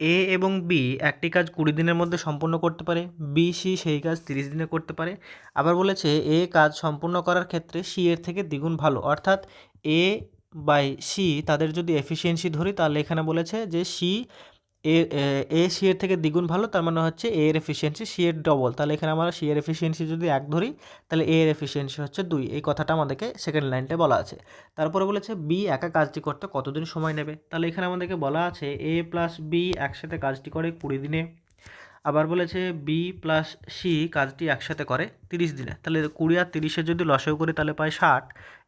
এ এবং বি একটি কাজ কুড়ি দিনের মধ্যে সম্পূর্ণ করতে পারে, বি, সি সেই কাজ তিরিশ দিনে করতে পারে। আবার বলেছে এ কাজ সম্পূর্ণ করার ক্ষেত্রে সি এর থেকে দ্বিগুণ ভালো। অর্থাৎ এ বাই সি তাদের যদি এফিসিয়েন্সি ধরি তাহলে এখানে বলেছে যে সি এ এ সি এর থেকে দ্বিগুণ ভালো, তার মানে হচ্ছে এ এর এফিসিয়েন্সি সি এর ডবল তাহলে এখানে আমরা সি এর এফিসিয়েন্সি যদি এক ধরি, তাহলে এ এর এফিসিয়েন্সি হচ্ছে দুই। এই কথাটা আমাদেরকে সেকেন্ড লাইনটা বলা আছে। তারপরে বলেছে বি একা কাজটি করতে কতদিন সময় নেবে? তাহলে এখানে আমাদেরকে বলা আছে এ প্লাস বি একসাথে কাজটি করে কুড়ি দিনে। আবার বলেছে বি প্লাস সি কাজটি একসাথে করে তিরিশ দিনে। তাহলে কুড়ি আর তিরিশে যদি লসেও করি, তাহলে পাই ষাট।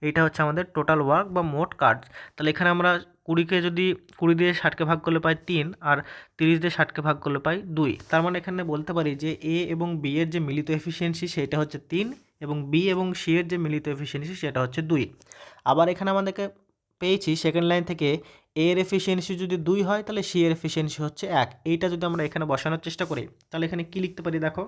এইটা হচ্ছে আমাদের টোটাল ওয়ার্ক বা মোট কাজ। তাহলে এখানে আমরা কুড়িকে যদি কুড়ি দিয়ে ষাটকে ভাগ করলে পাই তিন আর তিরিশ দিয়ে ষাটকে ভাগ করলে পাই দুই। তার মানে এখানে বলতে পারি যে এ এবং বি এর যে মিলিত এফিসিয়েন্সি সেটা হচ্ছে তিন এবং বি এবং সি এর যে মিলিত এফিসিয়েন্সি সেটা হচ্ছে দুই। আবার এখানে আমাদেরকে পেয়েছি সেকেন্ড লাইন থেকে এ এর এফিসিয়েন্সি যদি দুই হয় তাহলে সি এর এফিসিয়েন্সি হচ্ছে এক। এইটা যদি আমরা এখানে বসানোর চেষ্টা করি, তাহলে এখানে কি লিখতে পারি দেখো?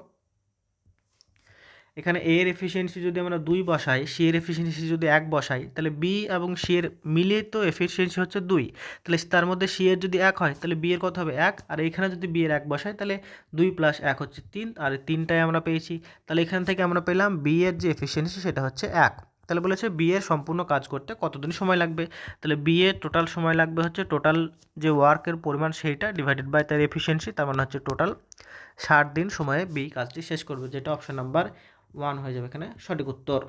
এখানে এ এর এফিসিয়েন্সি যদি আমরা দুই বসাই সি এর এফিসিয়েন্সি যদি এক বসাই, তাহলে বি এবং সি এর মিলিত এফিসিয়েন্সি হচ্ছে দুই। তাহলে তার মধ্যে সি এর যদি এক হয়, তাহলে বি এর কত হবে? এক। আর এখানে যদি বি এর এক বসাই, তাহলে দুই প্লাস এক হচ্ছে তিন। আর তিনটাই আমরা পেয়েছি। তাহলে এখান থেকে আমরা পেলাম বি এর যে এফিসিয়েন্সি সেটা হচ্ছে এক। তাহলে বলেছে বি এর সম্পূর্ণ কাজ করতে কতদিন সময় লাগবে? তাহলে বি এর টোটাল সময় লাগবে হচ্ছে টোটাল যে ওয়ার্কের পরিমাণ সেইটা ডিভাইডেড বাই তার এফিসিয়েন্সি তার মানে হচ্ছে টোটাল ষাট দিন সময়ে বি কাজটি শেষ করবে, যেটা অপশন নাম্বার ওয়ান হয়ে যাবে এখানে সঠিক উত্তর।